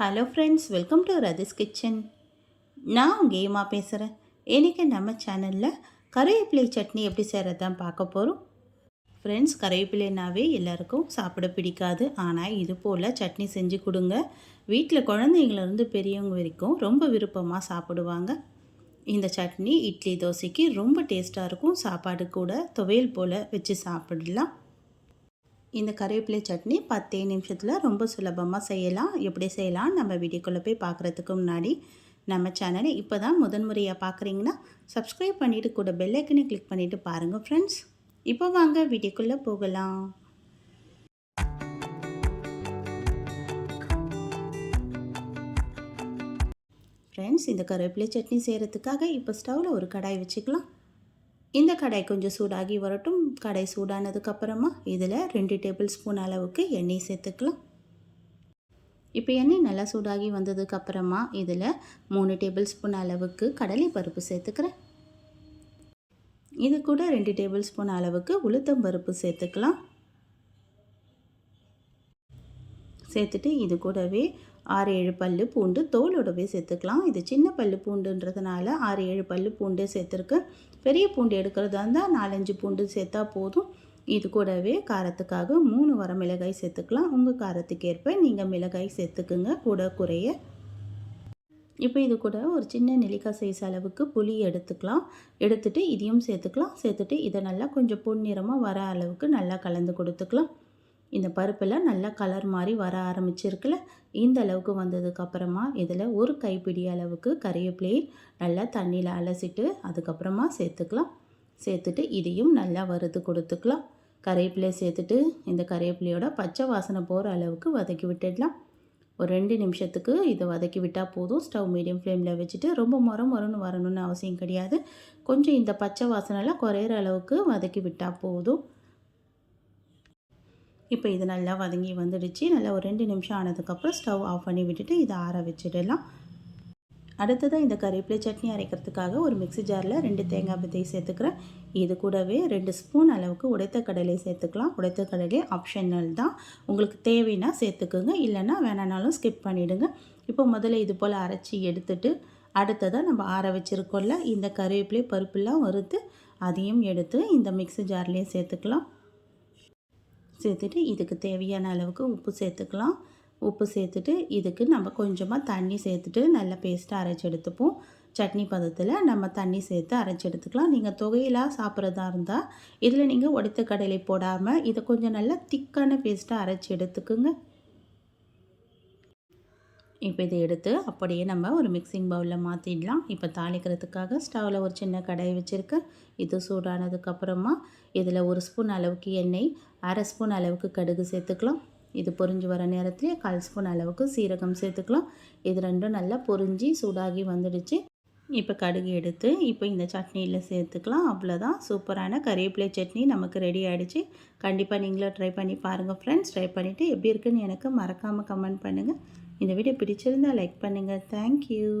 Hello friends welcome to Rathi's kitchen நான் உங்கள் ஏமா பேசுகிறேன் இன்றைக்கி நம்ம சேனலில் கருவேப்பிலை சட்னி எப்படி செய்கிறது பார்க்க போகிறோம் ஃப்ரெண்ட்ஸ் கருவேப்பிலைனாவே எல்லாருக்கும் சாப்பிட பிடிக்காது. ஆனால் இது போல் சட்னி செஞ்சு கொடுங்க. வீட்டில் குழந்தைங்கலேருந்து பெரியவங்க வரைக்கும் ரொம்ப விருப்பமாக சாப்பிடுவாங்க. இந்த சட்னி இட்லி தோசைக்கு ரொம்ப டேஸ்ட்டாக இருக்கும். சாப்பாடு கூட துவையல் போல் வச்சு சாப்பிடலாம். இந்த கருவேப்பிலை சட்னி பத்தே நிமிஷத்தில் ரொம்ப சுலபமாக செய்யலாம். எப்படி செய்யலாம் நம்ம வீடியோக்குள்ளே போய் பார்க்குறதுக்கு முன்னாடி நம்ம சேனலை இப்போ தான் முதன்முறையாக பார்க்குறீங்கன்னா சப்ஸ்கிரைப் பண்ணிவிட்டு கூட பெல்லைக்கனை கிளிக் பண்ணிவிட்டு பாருங்கள் ஃப்ரெண்ட்ஸ் இப்போ வாங்க வீடியோக்குள்ளே போகலாம். ஃப்ரெண்ட்ஸ் இந்த கருவேப்பிலை சட்னி செய்கிறதுக்காக இப்போ ஸ்டவ்வில் ஒரு கடாய் வச்சுக்கலாம். இந்த கடை கொஞ்சம் சூடாகி வரட்டும். கடை சூடானதுக்கப்புறமா இதில் ரெண்டு டேபிள் ஸ்பூன் அளவுக்கு எண்ணெய் சேர்த்துக்கலாம். இப்போ எண்ணெய் நல்லா சூடாகி வந்ததுக்கப்புறமா இதில் மூணு டேபிள் ஸ்பூன் அளவுக்கு கடலை பருப்பு சேர்த்துக்கிறேன். இது கூட ரெண்டு டேபிள் ஸ்பூன் அளவுக்கு உளுத்தம் பருப்பு சேர்த்துக்கலாம். சேர்த்துட்டு இது கூடவே ஆறு ஏழு பல் பூண்டு தோலோடவே சேர்த்துக்கலாம். இது சின்ன பல் பூண்டுன்றதுனால ஆறு ஏழு பல் பூண்டு சேர்த்துருக்கு பெரிய பூண்டு எடுக்கிறதா இருந்தால் நாலஞ்சு பூண்டு சேர்த்தா போதும். இது கூடவே காரத்துக்காக மூணு வர மிளகாய் சேர்த்துக்கலாம். உங்கள் காரத்துக்கு ஏற்ப நீங்கள் மிளகாய் சேர்த்துக்குங்க. கூட குறைய. இப்போ இது கூட ஒரு சின்ன நெல்லிக்காய் சைஸ் அளவுக்கு புளி எடுத்துக்கலாம். எடுத்துகிட்டு இதையும் சேர்த்துக்கலாம். சேர்த்துட்டு இதை நல்லா கொஞ்சம் பொன்னிறமாக வர அளவுக்கு நல்லா கலந்து கொடுத்துக்கலாம். இந்த பருப்பெல்லாம் நல்லா கலர் மாதிரி வர ஆரம்பிச்சிருக்குல்ல இந்த அளவுக்கு வந்ததுக்கப்புறமா இதில் ஒரு கைப்பிடி அளவுக்கு கறிவேப்பிலையை நல்லா தண்ணியில் அலசிட்டு அதுக்கப்புறமா சேர்த்துக்கலாம். சேர்த்துட்டு இதையும் நல்லா வறுத்து கொடுத்துக்கலாம். கறிவேப்பிலையை சேர்த்துட்டு இந்த கறிவேப்பிலையோட பச்சை வாசனை போகிற அளவுக்கு வதக்கி விட்டுடலாம். ஒரு ரெண்டு நிமிஷத்துக்கு இதை வதக்கி விட்டால் போதும். ஸ்டவ் மீடியம் ஃப்ளேமில் வச்சுட்டு ரொம்ப மரம் மரம்னு வரணும்னு அவசியம் கிடையாது. கொஞ்சம் இந்த பச்சை வாசனைலாம் குறையிற அளவுக்கு வதக்கி விட்டால் போதும். இப்போ இது நல்லா வதங்கி வந்துடுச்சு. நல்லா ஒரு ரெண்டு நிமிஷம் ஆனதுக்கப்புறம் ஸ்டவ் ஆஃப் பண்ணி விட்டுட்டு இதை ஆற வச்சிடலாம். அடுத்ததாக இந்த கறிவேப்பிலை சட்னி அரைக்கிறதுக்காக ஒரு மிக்சி ஜாரில் ரெண்டு தேங்காய் பத்தை சேர்த்துக்கிறேன். இது கூடவே ரெண்டு ஸ்பூன் அளவுக்கு உடைத்த கடலை சேர்த்துக்கலாம். உடைத்த கடலை ஆப்ஷனல் தான். உங்களுக்கு தேவைன்னா சேர்த்துக்குங்க. இல்லைன்னா வேணானாலும் ஸ்கிப் பண்ணிவிடுங்க இப்போ முதல்ல இது போல் அரைச்சி எடுத்துட்டு அடுத்ததாக நம்ம ஆற வச்சுருக்கோம்ல இந்த கறிவேப்பிலை பருப்புலாம் வறுத்து அதையும் எடுத்து இந்த மிக்சி ஜார்லேயே சேர்த்துக்கலாம். சேர்த்துட்டு இதுக்கு தேவையான அளவுக்கு உப்பு சேர்த்துக்கலாம். உப்பு சேர்த்துட்டு இதுக்கு நம்ம கொஞ்சமாக தண்ணி சேர்த்துட்டு நல்லா பேஸ்ட்டாக அரைச்சி எடுத்துப்போம். சட்னி பதத்தில் நம்ம தண்ணி சேர்த்து அரைச்சி எடுத்துக்கலாம். நீங்கள் தொகையிலாக சாப்பிட்றதா இருந்தால் இதில் நீங்கள் உடைத்த கடலை போடாமல் இதை கொஞ்சம் நல்லா திக்கான பேஸ்ட்டாக அரைச்சி எடுத்துக்குங்க. இப்போ இதை எடுத்து அப்படியே நம்ம ஒரு மிக்சிங் பவுலில் மாற்றிடலாம் இப்போ தாளிக்கிறதுக்காக ஸ்டவ்வில் ஒரு சின்ன கடாய் வச்சுருக்கேன். இது சூடானதுக்கப்புறமா இதில் ஒரு ஸ்பூன் அளவுக்கு எண்ணெய் அரை ஸ்பூன் அளவுக்கு கடுகு சேர்த்துக்கலாம். இது பொரிஞ்சு வர நேரத்துலேயே கால் ஸ்பூன் அளவுக்கு சீரகம் சேர்த்துக்கலாம். இது ரெண்டும் நல்லா பொரிஞ்சு சூடாகி வந்துடுச்சு. இப்போ கடுகு எடுத்து இப்போ இந்த சட்னியில் சேர்த்துக்கலாம். அவ்வளோதான். சூப்பரான கறிவேப்பிலை சட்னி நமக்கு ரெடி ஆகிடுச்சு கண்டிப்பாக நீங்களும் ட்ரை பண்ணி பாருங்கள் ஃப்ரெண்ட்ஸ் ட்ரை பண்ணிவிட்டு எப்படி இருக்குன்னு எனக்கு மறக்காமல் கமெண்ட் பண்ணுங்கள் இந்த வீடியோ பிடிச்சிருந்தால் லைக் பண்ணுங்கள் தேங்க்யூ